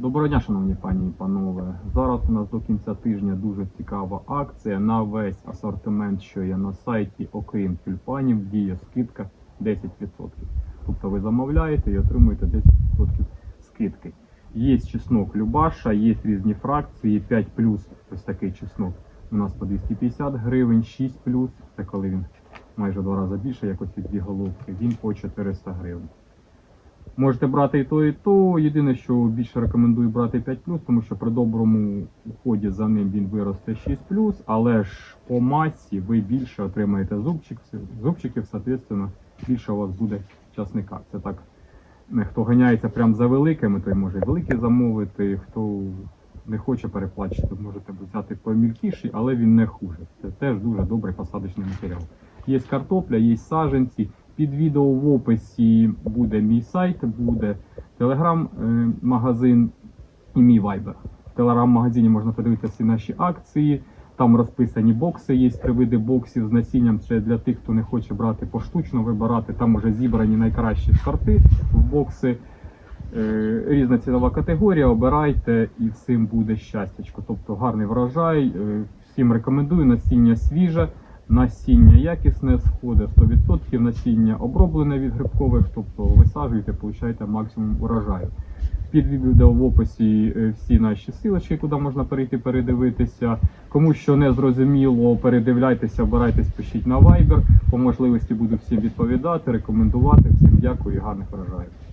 Доброго дня, шановні пані і панове. Зараз у нас до кінця тижня дуже цікава акція. На весь асортимент, що є на сайті, окрім тюльпанів, діє скидка 10%. Тобто ви замовляєте і отримуєте 10% скидки. Є чеснок Любаша, є різні фракції, 5 ось такий чеснок. У нас по 250 гривень, 6 це коли він майже два рази більше, як ось ці дві головки, він по 400 гривень. Можете брати і то, і то. Єдине, що більше рекомендую брати 5 тому що при доброму уході за ним він виросте 6 але ж по масі ви більше отримаєте зубчиків, зубчиків, соответственно, більше у вас буде часника. Це так. Хто ганяється прям за великими, той може і великі замовити. Хто не хоче переплачувати, можете взяти помілкіший, але він не хуже. Це теж дуже добрий посадочний матеріал. Є картопля, є саджанці. Під відео в описі буде мій сайт, буде телеграм-магазин і мій вайбер. В телеграм-магазині можна подивитися всі наші акції. Там розписані бокси, є три види боксів з насінням. Це для тих, хто не хоче брати поштучно, вибирати. Там вже зібрані найкращі сорти в бокси. Е, Різна цінова категорія, обирайте і всім буде щастячко. Тобто гарний врожай. Е, Всім рекомендую насіння свіже, насіння якісне, сходи 100%, насіння оброблене від грибкових, тобто висаджуєте, получаєте максимум урожаю. Під відео в описі е, всі наші силочки, куди можна перейти передивитися. Кому що не зрозуміло, передивляйтеся, обирайтесь, пишіть на Viber. По можливості буду всім відповідати, рекомендувати. Всім дякую і гарних врожаїв.